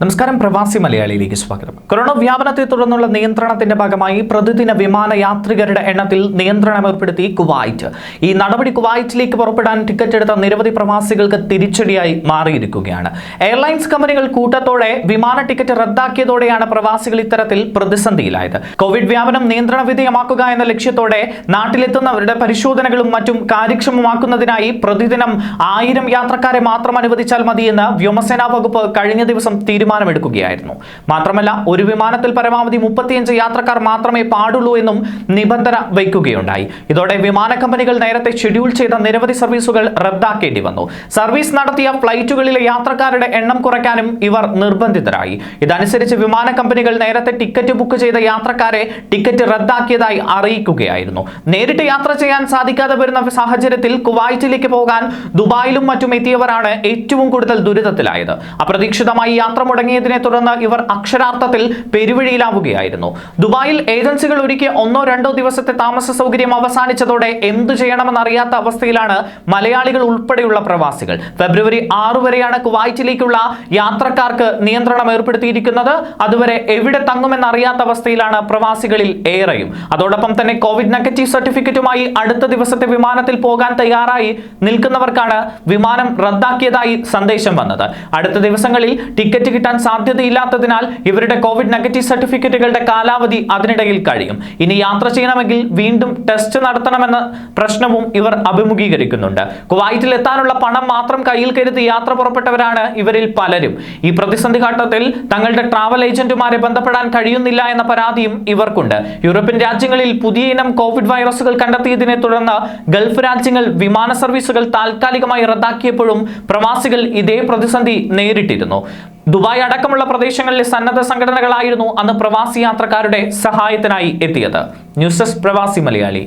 നമസ്കാരം പ്രവാസി മലയാളിയിലേക്ക് സ്വാഗതം. കൊറോണ വ്യാപനത്തെ തുടർന്നുള്ള നിയന്ത്രണത്തിന്റെ ഭാഗമായി പ്രതിദിന വിമാന യാത്രികരുടെ എണ്ണത്തിൽ നിയന്ത്രണം ഏർപ്പെടുത്തി കുവൈറ്റ്. ഈ നടപടി കുവൈറ്റിലേക്ക് പുറപ്പെടാൻ ടിക്കറ്റ് എടുത്ത നിരവധി പ്രവാസികൾക്ക് തിരിച്ചടിയായി മാറിയിരിക്കുകയാണ്. എയർലൈൻസ് കമ്പനികൾ കൂട്ടത്തോടെ വിമാന ടിക്കറ്റ് റദ്ദാക്കിയതോടെയാണ് പ്രവാസികൾ ഇത്തരത്തിൽ പ്രതിസന്ധിയിലായത്. കോവിഡ് വ്യാപനം നിയന്ത്രണ വിധേയമാക്കുക എന്ന ലക്ഷ്യത്തോടെ നാട്ടിലെത്തുന്നവരുടെ പരിശോധനകളും മറ്റും കാര്യക്ഷമമാക്കുന്നതിനായി പ്രതിദിനം ആയിരം യാത്രക്കാരെ മാത്രം അനുവദിച്ചാൽ മതിയെന്ന് വ്യോമസേനാ വകുപ്പ് കഴിഞ്ഞ ദിവസം തീരുമാനമെടുക്കുകയായിരുന്നു. മാത്രമല്ല ഒരു വിമാനത്തിൽ പരമാവധി മുപ്പത്തിയഞ്ച് യാത്രക്കാർ മാത്രമേ പാടുള്ളൂ എന്നും നിബന്ധന വയ്ക്കുകയുണ്ടായി. ഇതോടെ വിമാന കമ്പനികൾ നേരത്തെ ഷെഡ്യൂൾ ചെയ്ത നിരവധി സർവീസുകൾ റദ്ദാക്കേണ്ടി വന്നു. സർവീസ് നടത്തിയ ഫ്ലൈറ്റുകളിലെ യാത്രക്കാരുടെ എണ്ണം കുറയ്ക്കാനും ഇവർ നിർബന്ധിതരായി. ഇതനുസരിച്ച് വിമാന കമ്പനികൾ നേരത്തെ ടിക്കറ്റ് ബുക്ക് ചെയ്ത യാത്രക്കാരെ ടിക്കറ്റ് റദ്ദാക്കിയതായി അറിയിക്കുകയായിരുന്നു. നേരിട്ട് യാത്ര ചെയ്യാൻ സാധിക്കാതെ വരുന്ന സാഹചര്യത്തിൽ കുവൈറ്റിലേക്ക് പോകാൻ ദുബായിലും മറ്റും എത്തിയവരാണ് ഏറ്റവും കൂടുതൽ ദുരിതത്തിലായത്. അപ്രതീക്ഷിതമായി യാത്ര മുടങ്ങിയതിനെ തുടർന്ന് ഇവർ അക്ഷരാർത്ഥത്തിൽ പെരുവഴിയിലാവുകയായിരുന്നു. ദുബായിൽ ഏജൻസികൾ ഒരുക്കിയ ഒന്നോ രണ്ടോ ദിവസത്തെ താമസ സൗകര്യം അവസാനിച്ചതോടെ എന്തു ചെയ്യണമെന്നറിയാത്ത അവസ്ഥയിലാണ് മലയാളികൾ ഉൾപ്പെടെയുള്ള പ്രവാസികൾ. ഫെബ്രുവരി ആറു വരെയാണ് കുവൈറ്റിലേക്കുള്ള യാത്രക്കാർക്ക് നിയന്ത്രണം ഏർപ്പെടുത്തിയിരിക്കുന്നത്. അതുവരെ എവിടെ തങ്ങുമെന്നറിയാത്ത അവസ്ഥയിലാണ് പ്രവാസികളിൽ ഏറെയും. അതോടൊപ്പം തന്നെ കോവിഡ് നെഗറ്റീവ് സർട്ടിഫിക്കറ്റുമായി അടുത്ത ദിവസത്തെ വിമാനത്തിൽ പോകാൻ തയ്യാറായി നിൽക്കുന്നവർക്കാണ് വിമാനം റദ്ദാക്കിയതായി സന്ദേശം വന്നത്. അടുത്ത ദിവസങ്ങളിൽ ടിക്കറ്റ് കിട്ടാൻ സാധ്യതയില്ലാത്തതിനാൽ ഇവരുടെ കോവിഡ് നെഗറ്റീവ് സർട്ടിഫിക്കറ്റുകളുടെ കാലാവധി അതിനിടയിൽ കഴിയും. ഇനി യാത്ര ചെയ്യണമെങ്കിൽ വീണ്ടും ടെസ്റ്റ് നടത്തണമെന്ന പ്രശ്നവും ഇവർ അഭിമുഖീകരിക്കുന്നുണ്ട്. കുവൈറ്റിൽ എത്താനുള്ള പണം മാത്രം കയ്യിൽ കരുതി യാത്ര പുറപ്പെട്ടവരാണ് ഇവരിൽ പലരും. ഈ പ്രതിസന്ധി ഘട്ടത്തിൽ തങ്ങളുടെ ട്രാവൽ ഏജന്റുമാരെ ബന്ധപ്പെടാൻ കഴിയുന്നില്ല എന്ന പരാതിയും ഇവർക്കുണ്ട്. യൂറോപ്യൻ രാജ്യങ്ങളിൽ പുതിയ ഇനം കോവിഡ് വൈറസുകൾ കണ്ടെത്തിയതിനെ തുടർന്ന് ഗൾഫ് രാജ്യങ്ങൾ വിമാന സർവീസുകൾ താൽക്കാലികമായി റദ്ദാക്കിയപ്പോഴും പ്രവാസികൾ ഇതേ പ്രതിസന്ധി നേരിട്ടിരുന്നു. ദുബായ് അടക്കമുള്ള പ്രദേശങ്ങളിലെ സന്നദ്ധ സംഘടനകളായിരുന്നു അന്ന് പ്രവാസി യാത്രക്കാരുടെ സഹായത്തിനായി എത്തിയത്. ന്യൂസ് ഡെസ്ക് പ്രവാസി മലയാളി.